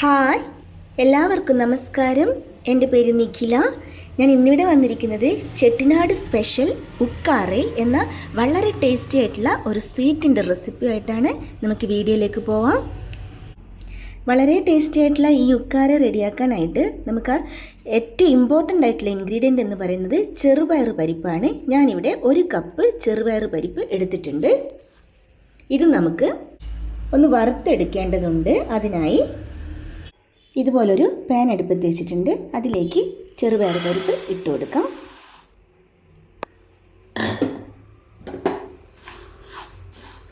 Hi. എല്ലാവർക്കും നമസ്കാരം. എന്റെ പേര് നിഖില. ഞാൻ ഇന്നിവിടെ വന്നിരിക്കുന്നത് ചെട്ടിനാട് സ്പെഷ്യൽ ഉക്കാറെ എന്ന വളരെ ടേസ്റ്റി ആയിട്ടുള്ള ഒരു സ്വീറ്റിന്റെ റെസിപ്പി ആയിട്ടാണ് നമുക്ക് വീഡിയോയിലേക്ക് പോവാം. വളരെ ടേസ്റ്റി ആയിട്ടുള്ള ഈ ഉക്കാറെ റെഡിയാക്കാനായിട്ട് നമുക്ക് ഏറ്റവും ഇമ്പോർട്ടന്റ് ആയിട്ടുള്ള ഇൻഗ്രീഡിയന്റ് എന്ന് പറയുന്നത് ചെറുപയർ പരിപ്പാണ്. ഞാനിവിടെ ഒരു കപ്പ് ചെറുപയർ പരിപ്പ് എടുത്തിട്ടുണ്ട്. ഇത് നമുക്ക് ഒന്ന് വറുത്തെടുക്കേണ്ടതുണ്ട്. അതിനായി ഇതുപോലൊരു പാൻ അടുപ്പത്ത് വെച്ചിട്ടുണ്ട്. അതിലേക്ക് ചെറുപയർ പരിപ്പ് ഇട്ട് കൊടുക്കാം.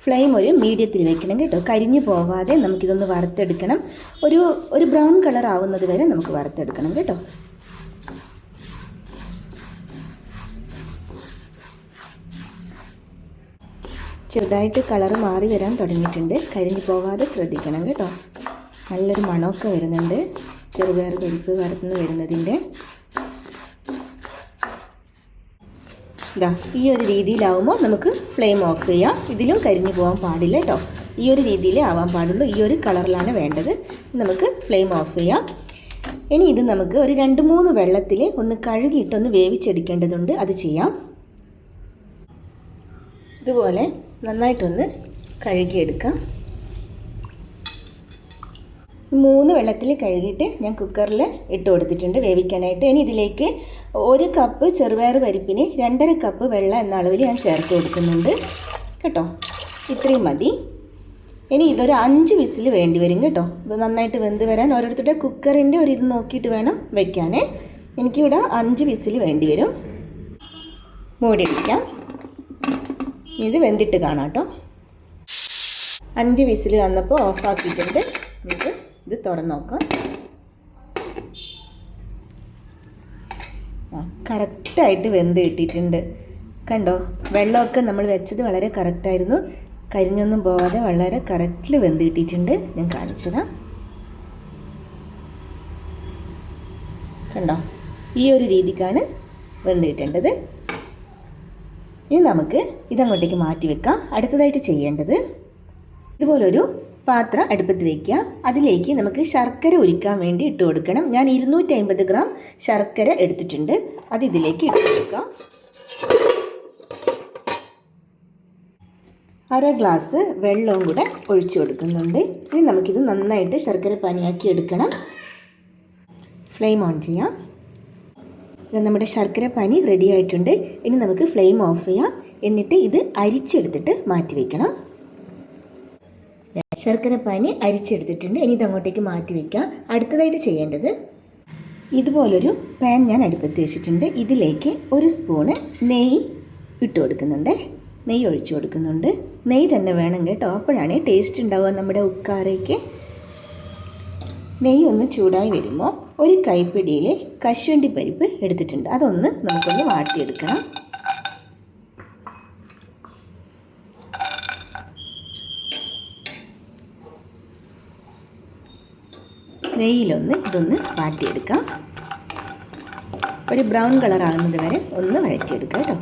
ഫ്ലെയിം ഒരു മീഡിയത്തിൽ വെക്കണം കേട്ടോ. കരിഞ്ഞു പോവാതെ നമുക്കിതൊന്ന് വറുത്തെടുക്കണം. ഒരു ഒരു ബ്രൗൺ കളർ ആവുന്നത് വരെ നമുക്ക് വറുത്തെടുക്കണം കേട്ടോ. ചെറുതായിട്ട് കളർ മാറി വരാൻ തുടങ്ങിയിട്ടുണ്ട്. കരിഞ്ഞു പോകാതെ ശ്രദ്ധിക്കണം കേട്ടോ. നല്ലൊരു മണമൊക്കെ വരുന്നുണ്ട്. ചെറുപയർ പരിപ്പ് വറുത്തുനിന്ന് വരുന്നതിന്റെ. ഇതാ ഈ ഒരു രീതിയിലാവുമ്പോൾ നമുക്ക് ഫ്ലെയിം ഓഫ് ചെയ്യാം. ഇതിലും കരിഞ്ഞു പോകാൻ പാടില്ല കേട്ടോ. ഈ ഒരു രീതിയിലേ ആവാൻ പാടുള്ളൂ. ഈ ഒരു കളറിലാണ് വേണ്ടത്. നമുക്ക് ഫ്ലെയിം ഓഫ് ചെയ്യാം. ഇനി ഇത് നമുക്ക് ഒരു രണ്ട് മൂന്ന് വെള്ളത്തിൽ ഒന്ന് കഴുകിയിട്ടൊന്ന് വേവിച്ചെടുക്കേണ്ടതുണ്ട്. അത് ചെയ്യാം. ഇതുപോലെ നന്നായിട്ടൊന്ന് കഴുകിയെടുക്കാം. മൂന്ന് വെള്ളത്തിൽ കഴുകിയിട്ട് ഞാൻ കുക്കറിൽ ഇട്ട് കൊടുത്തിട്ടുണ്ട് വേവിക്കാനായിട്ട്. ഇനി ഇതിലേക്ക് ഒരു കപ്പ് ചെറുപയർ പരിപ്പിന് രണ്ടര കപ്പ് വെള്ളം എന്ന അളവിൽ ഞാൻ ചേർത്ത് കൊടുക്കുന്നുണ്ട്. കേട്ടോ? ഇത്രയും മതി. ഇനി ഇതൊരു അഞ്ച് വിസിൽ വേണ്ടി വരും കേട്ടോ. ഇത് നന്നായിട്ട് വെന്ത് വരാൻ ഓരോരുത്തരുടെ കുക്കറിന്റെ ഒരു ഇത് നോക്കിയിട്ട് വേണം വെക്കാൻ എനിക്കിവിടെ അഞ്ച് വിസിൽ വേണ്ടി വരും. മൂടി വയ്ക്കാം ഇത് വെന്തിട്ട് കാണാം കേട്ടോ. അഞ്ച് വിസിൽ വന്നപ്പോൾ ഓഫാക്കിയിട്ടുണ്ട് നമുക്ക് ഇത് തുറന്ന് നോക്കാം. ആ കറക്റ്റായിട്ട് വെന്ത് കിട്ടിയിട്ടുണ്ട്. കണ്ടോ? വെള്ളമൊക്കെ നമ്മൾ വെച്ചത് വളരെ കറക്റ്റായിരുന്നു. കരിഞ്ഞൊന്നും പോവാതെ വളരെ കറക്റ്റിൽ വെന്ത് കിട്ടിയിട്ടുണ്ട്. ഞാൻ കാണിച്ചതാണ് കണ്ടോ? ഈ ഒരു രീതിക്കാണ് വെന്ത് കിട്ടേണ്ടത്. ഇനി നമുക്ക് ഇതങ്ങോട്ടേക്ക് മാറ്റി വെക്കാം. അടുത്തതായിട്ട് ചെയ്യേണ്ടത് ഇതുപോലൊരു പാത്രം അടുപ്പത്ത് വയ്ക്കുക അതിലേക്ക് നമുക്ക് ശർക്കര ഉരുക്കാൻ വേണ്ടി ഇട്ട് കൊടുക്കണം. ഞാൻ ഇരുന്നൂറ്റി അമ്പത് ഗ്രാം ശർക്കര എടുത്തിട്ടുണ്ട്. അത് ഇതിലേക്ക് ഇട്ട് കൊടുക്കാം. അര ഗ്ലാസ് വെള്ളവും കൂടെ ഒഴിച്ചു കൊടുക്കുന്നുണ്ട്. ഇനി നമുക്കിത് നന്നായിട്ട് ശർക്കര പാനിയാക്കി എടുക്കണം. ഫ്ലെയിം ഓൺ ചെയ്യാം. നമ്മുടെ ശർക്കര പാനി റെഡി ആയിട്ടുണ്ട്. ഇനി നമുക്ക് ഫ്ലെയിം ഓഫ് ചെയ്യാം. എന്നിട്ട് ഇത് അരിച്ചെടുത്തിട്ട് മാറ്റി വയ്ക്കണം ശർക്കര പാനി അരിച്ചെടുത്തിട്ടുണ്ട്. ഇനി ഇതങ്ങോട്ടേക്ക് മാറ്റി വയ്ക്കാം അടുത്തതായിട്ട് ചെയ്യേണ്ടത് ഇതുപോലൊരു പാൻ ഞാൻ അടുപ്പത്ത് വെച്ചിട്ടുണ്ട്. ഇതിലേക്ക് ഒരു സ്പൂണ് നെയ്യ് ഇട്ട് കൊടുക്കുന്നുണ്ട്. നെയ്യ് ഒഴിച്ചു കൊടുക്കുന്നുണ്ട്. നെയ്യ് തന്നെ വേണം കേട്ടോ. അപ്പോഴാണ് ടേസ്റ്റ് ഉണ്ടാവുക നമ്മുടെ ഉക്കാറയ്ക്ക്. നെയ്യ് ഒന്ന് ചൂടായി വരുമ്പോൾ ഒരു കൈപ്പിടിയിൽ കശുവണ്ടി പരിപ്പ് എടുത്തിട്ടുണ്ട്. അതൊന്ന് നമുക്കൊന്ന് വാട്ടിയെടുക്കണം. നെയ്യിലൊന്ന് ഇതൊന്ന് വാട്ടിയെടുക്കാം. ഒരു ബ്രൗൺ കളർ ആകുന്നത് വരെ ഒന്ന് വഴറ്റിയെടുക്കുക കേട്ടോ.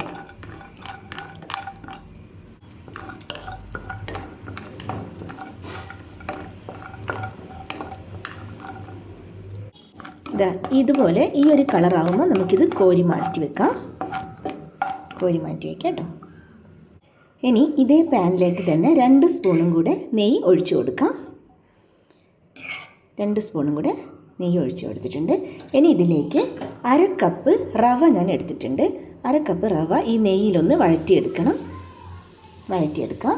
ഇതാ ഇതുപോലെ ഈ ഒരു കളറാകുമ്പോൾ നമുക്കിത് കോരി മാറ്റി വെക്കാം. കോരി മാറ്റി വെക്കാം കേട്ടോ. ഇനി ഇതേ പാനിലേക്ക് തന്നെ രണ്ട് സ്പൂണും കൂടെ നെയ്യ് ഒഴിച്ചു കൊടുക്കാം. രണ്ട് സ്പൂണും കൂടെ നെയ്യ് ഒഴിച്ച് കൊടുത്തിട്ടുണ്ട്. ഇനി ഇതിലേക്ക് അര കപ്പ് റവ ഞാൻ എടുത്തിട്ടുണ്ട്. അര കപ്പ് റവ ഈ നെയ്യിലൊന്ന് വഴറ്റിയെടുക്കണം. വഴറ്റിയെടുക്കാം.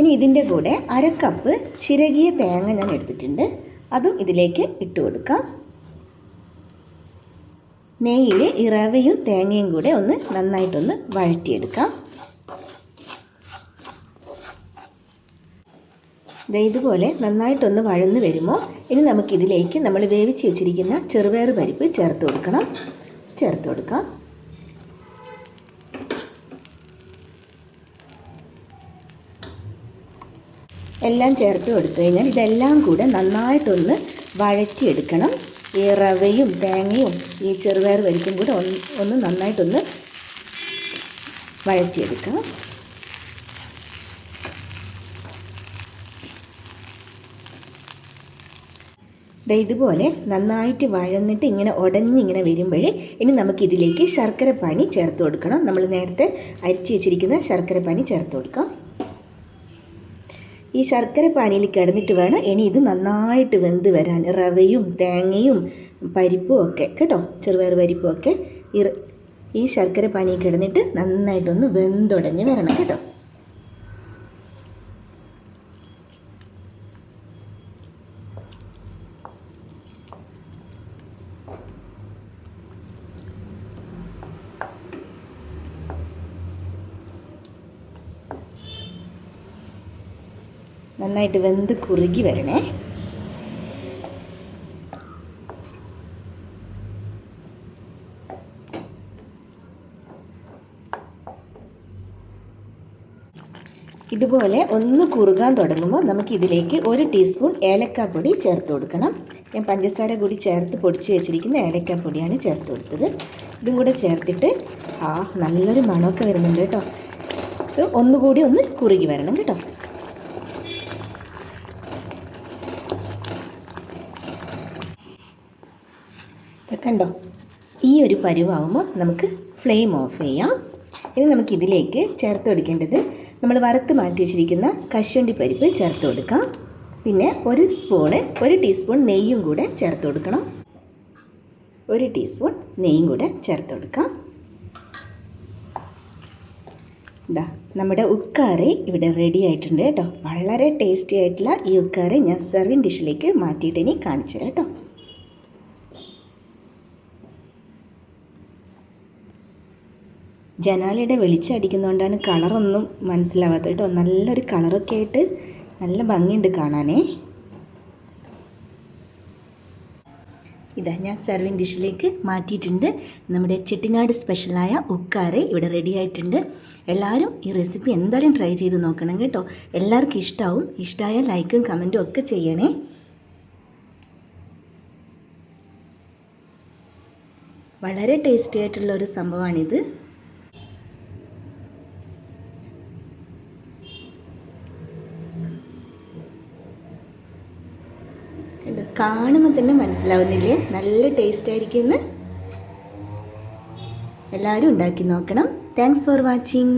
ഇനി ഇതിന്റെ കൂടെ അര കപ്പ് ചിരകിയ തേങ്ങ ഞാൻ എടുത്തിട്ടുണ്ട്. അതും ഇതിലേക്ക് ഇട്ട് കൊടുക്കാം. നെയ്യിൽ ഈ റവയും തേങ്ങയും കൂടെ ഒന്ന് നന്നായിട്ടൊന്ന് വഴറ്റിയെടുക്കാം. ഇതുപോലെ നന്നായിട്ടൊന്ന് വഴന്ന് വരുമോ? ഇനി നമുക്കിതിലേക്ക് നമ്മൾ വേവിച്ച് വെച്ചിരിക്കുന്ന ചെറുപയർ പരിപ്പ് ചേർത്ത് കൊടുക്കണം. ചേർത്ത് കൊടുക്കാം. എല്ലാം ചേർത്ത് കൊടുത്തു കഴിഞ്ഞാൽ ഇതെല്ലാം കൂടെ നന്നായിട്ടൊന്ന് വഴറ്റിയെടുക്കണം. ഈ റവയും തേങ്ങയും ഈ ചെറുപയർ വരിക്കും കൂടെ ഒന്ന് നന്നായിട്ടൊന്ന് വഴറ്റിയെടുക്കാം. ഇതുപോലെ നന്നായിട്ട് വഴന്നിട്ട് ഇങ്ങനെ ഉടഞ്ഞിങ്ങനെ വരുമ്പോഴേ ഇനി നമുക്കിതിലേക്ക് ശർക്കര പാനി ചേർത്ത് കൊടുക്കണം. നമ്മൾ നേരത്തെ അരിച്ച് വെച്ചിരിക്കുന്ന ശർക്കര പാനി ചേർത്ത് കൊടുക്കാം. ഈ ശർക്കര പാനിയിൽ കിടന്നിട്ട് വേണം ഇനി ഇത് നന്നായിട്ട് വെന്ത് വരാൻ. റവയും തേങ്ങയും പരിപ്പും ഒക്കെ കേട്ടോ? ചെറുപയർ പരിപ്പും ഒക്കെ ഈ ശർക്കര പാനി കിടന്നിട്ട് നന്നായിട്ടൊന്ന് വെന്തുടഞ്ഞ് വരണം കേട്ടോ? നന്നായിട്ട് വെന്ത് കുറുകി വരണേ. ഇതുപോലെ ഒന്ന് കുറുകാൻ തുടങ്ങുമ്പോൾ നമുക്ക് ഇതിലേക്ക് ഒരു ടീസ്പൂൺ ഏലക്കാപ്പൊടി ചേർത്ത് കൊടുക്കണം. ഞാൻ പഞ്ചസാര കൂടി ചേർത്ത് പൊടിച്ച് വെച്ചിരിക്കുന്ന ഏലക്കാപ്പൊടിയാണ് ചേർത്ത് കൊടുത്തത്. ഇതും കൂടെ ചേർത്തിട്ട് ആ നല്ലൊരു മണമൊക്കെ വരുന്നുണ്ട് കേട്ടോ. ഒന്നുകൂടി ഒന്ന് കുറുകി വരണം കേട്ടോ. കണ്ടോ? ഈ ഒരു പരുവാകുമ്പോൾ നമുക്ക് ഫ്ലെയിം ഓഫ് ചെയ്യാം. ഇനി നമുക്ക് ഇതിലേക്ക് ചേർത്ത് കൊടുക്കേണ്ടത് നമ്മൾ വറുത്ത് മാറ്റി വെച്ചിരിക്കുന്ന കശുവണ്ടി പരിപ്പ് ചേർത്ത് കൊടുക്കാം. പിന്നെ ഒരു സ്പൂണ് ഒരു ടീസ്പൂൺ നെയ്യും കൂടെ ചേർത്ത് കൊടുക്കണം. ഒരു ടീസ്പൂൺ നെയ്യും കൂടെ ചേർത്ത് കൊടുക്കാം. ഇതാ നമ്മുടെ ഉക്കാറി ഇവിടെ റെഡി ആയിട്ടുണ്ട് കേട്ടോ. വളരെ ടേസ്റ്റി ആയിട്ടുള്ള ഈ ഉക്കാറി ഞാൻ സെർവിങ് ഡിഷിലേക്ക് മാറ്റിയിട്ട് ഇനി കാണിച്ചു കേട്ടോ. ജനാലയുടെ വെളിച്ചം അടിക്കുന്നതുകൊണ്ടാണ് കളറൊന്നും മനസ്സിലാവാത്തത് കേട്ടോ നല്ലൊരു കളറൊക്കെ ആയിട്ട് നല്ല ഭംഗിയുണ്ട് കാണാനേ. ഇതാ ഞാൻ സെർവിങ് ഡിഷിലേക്ക് മാറ്റിയിട്ടുണ്ട്. നമ്മുടെ ചെട്ടിനാട് സ്പെഷ്യലായ ഉക്കാറ് ഇവിടെ റെഡി ആയിട്ടുണ്ട്. എല്ലാവരും ഈ റെസിപ്പി എന്തായാലും ട്രൈ ചെയ്ത് നോക്കണം കേട്ടോ. എല്ലാവർക്കും ഇഷ്ടമാവും ഇഷ്ടമായ ലൈക്കും കമന്റും ഒക്കെ ചെയ്യണേ. വളരെ ടേസ്റ്റി ആയിട്ടുള്ള ഒരു സംഭവമാണിത് കണ്ടോ കാണുമ്പോൾ തന്നെ മനസ്സിലാവുന്നില്ലേ? നല്ല ടേസ്റ്റ് ആയിരിക്കുമെന്ന് എല്ലാവരും ഉണ്ടാക്കി നോക്കണം. Thanks for watching